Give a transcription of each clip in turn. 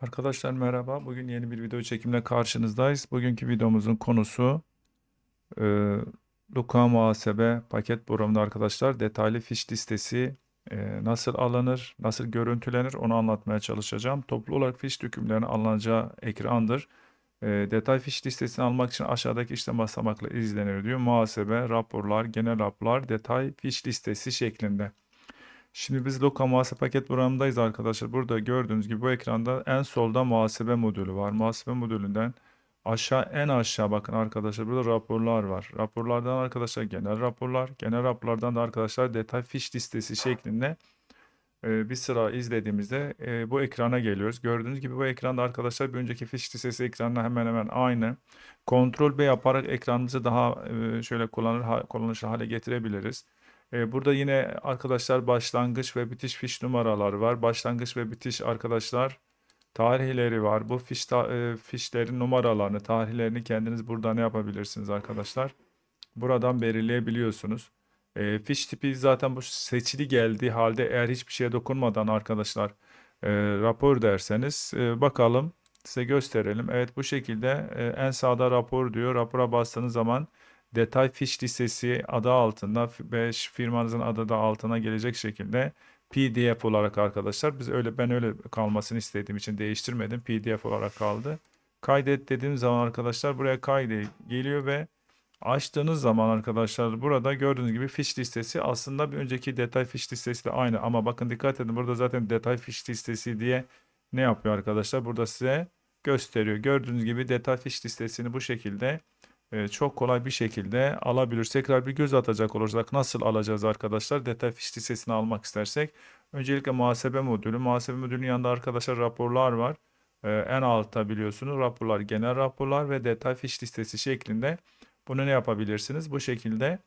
Arkadaşlar merhaba. Bugün yeni bir video çekimle karşınızdayız. Bugünkü videomuzun konusu e, Luka Muhasebe paket programında arkadaşlar detaylı fiş listesi e, nasıl alınır, nasıl görüntülenir onu anlatmaya çalışacağım. Toplu olarak fiş dökümlerinin alınacağı ekrandır. E, detay fiş listesini almak için aşağıdaki işlem basamakla izlenir diyor. Muhasebe, raporlar, genel raporlar, detay fiş listesi şeklinde. Şimdi biz Loka muhasebe paket programındayız arkadaşlar. Burada gördüğünüz gibi bu ekranda en solda muhasebe modülü var. Muhasebe modülünden aşağı en aşağı bakın arkadaşlar burada raporlar var. Raporlardan arkadaşlar genel raporlar. Genel raporlardan da arkadaşlar detay fiş listesi şeklinde e, bir sıra izlediğimizde e, bu ekrana geliyoruz. Gördüğünüz gibi bu ekranda arkadaşlar bir önceki fiş listesi ekranına hemen hemen aynı. Ctrl B yaparak ekranımızı daha e, şöyle kullanır, kullanışlı hale getirebiliriz. Ee, Burada yine arkadaşlar başlangıç ve bitiş fiş numaraları var. Başlangıç ve bitiş arkadaşlar tarihleri var. Bu fiş ta- e, fişlerin numaralarını, tarihlerini kendiniz burada ne yapabilirsiniz arkadaşlar? Buradan belirleyebiliyorsunuz. E, fiş tipi zaten bu seçili geldiği halde eğer hiçbir şeye dokunmadan arkadaşlar e, rapor derseniz e, bakalım size gösterelim. Evet bu şekilde e, en sağda rapor diyor. Rapora bastığınız zaman detay fiş listesi adı altında ve firmanızın adı da altına gelecek şekilde PDF olarak arkadaşlar biz öyle ben öyle kalmasını istediğim için değiştirmedim. PDF olarak kaldı. Kaydet dediğim zaman arkadaşlar buraya kaydet geliyor ve açtığınız zaman arkadaşlar burada gördüğünüz gibi fiş listesi aslında bir önceki detay fiş listesi de aynı ama bakın dikkat edin burada zaten detay fiş listesi diye ne yapıyor arkadaşlar? Burada size gösteriyor. Gördüğünüz gibi detay fiş listesini bu şekilde e, çok kolay bir şekilde alabiliriz. Tekrar bir göz atacak olursak nasıl alacağız arkadaşlar? Detay fiş listesini almak istersek öncelikle muhasebe modülü. Muhasebe modülünün yanında arkadaşlar raporlar var. E, en altta biliyorsunuz raporlar, genel raporlar ve detay fiş listesi şeklinde bunu ne yapabilirsiniz? Bu şekilde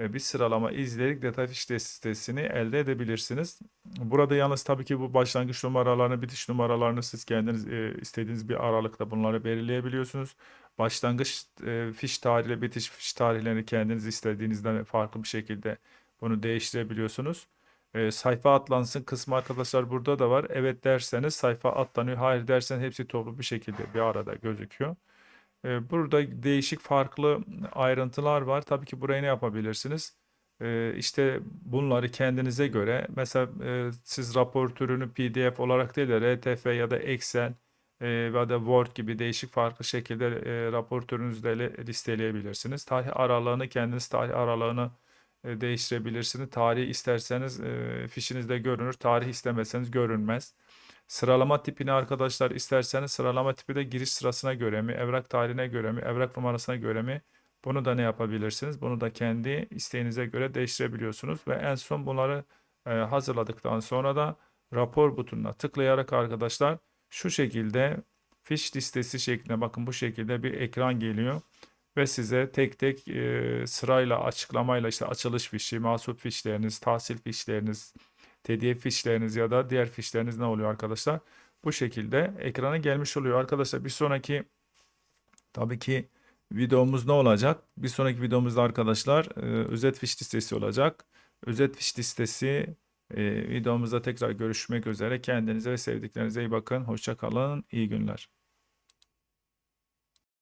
e, bir sıralama izleyerek detay fiş listesini elde edebilirsiniz. Burada yalnız tabii ki bu başlangıç numaralarını, bitiş numaralarını siz kendiniz istediğiniz bir aralıkta bunları belirleyebiliyorsunuz. Başlangıç e, fiş tarihiyle bitiş fiş tarihlerini kendiniz istediğinizden farklı bir şekilde bunu değiştirebiliyorsunuz. E, sayfa atlansın kısmı arkadaşlar burada da var. Evet derseniz sayfa atlanıyor. Hayır derseniz hepsi toplu bir şekilde bir arada gözüküyor. E, burada değişik farklı ayrıntılar var. Tabii ki burayı ne yapabilirsiniz? E, işte bunları kendinize göre mesela e, siz rapor türünü PDF olarak değil de RTF ya da Excel e, ya da Word gibi değişik farklı şekilde e, rapor listeleyebilirsiniz. Tarih aralığını kendiniz tarih aralığını e, değiştirebilirsiniz. Tarihi isterseniz e, fişinizde görünür. Tarih istemezseniz görünmez. Sıralama tipini arkadaşlar isterseniz sıralama tipi de giriş sırasına göre mi, evrak tarihine göre mi, evrak numarasına göre mi? Bunu da ne yapabilirsiniz? Bunu da kendi isteğinize göre değiştirebiliyorsunuz ve en son bunları e, hazırladıktan sonra da rapor butonuna tıklayarak arkadaşlar şu şekilde fiş listesi şeklinde bakın bu şekilde bir ekran geliyor ve size tek tek e, sırayla açıklamayla işte açılış fişi, mahsup fişleriniz, tahsil fişleriniz, TDF fişleriniz ya da diğer fişleriniz ne oluyor arkadaşlar? Bu şekilde ekrana gelmiş oluyor arkadaşlar. Bir sonraki tabii ki videomuz ne olacak? Bir sonraki videomuzda arkadaşlar e, özet fiş listesi olacak. Özet fiş listesi videomuzda tekrar görüşmek üzere. Kendinize ve sevdiklerinize iyi bakın. Hoşça kalın. İyi günler.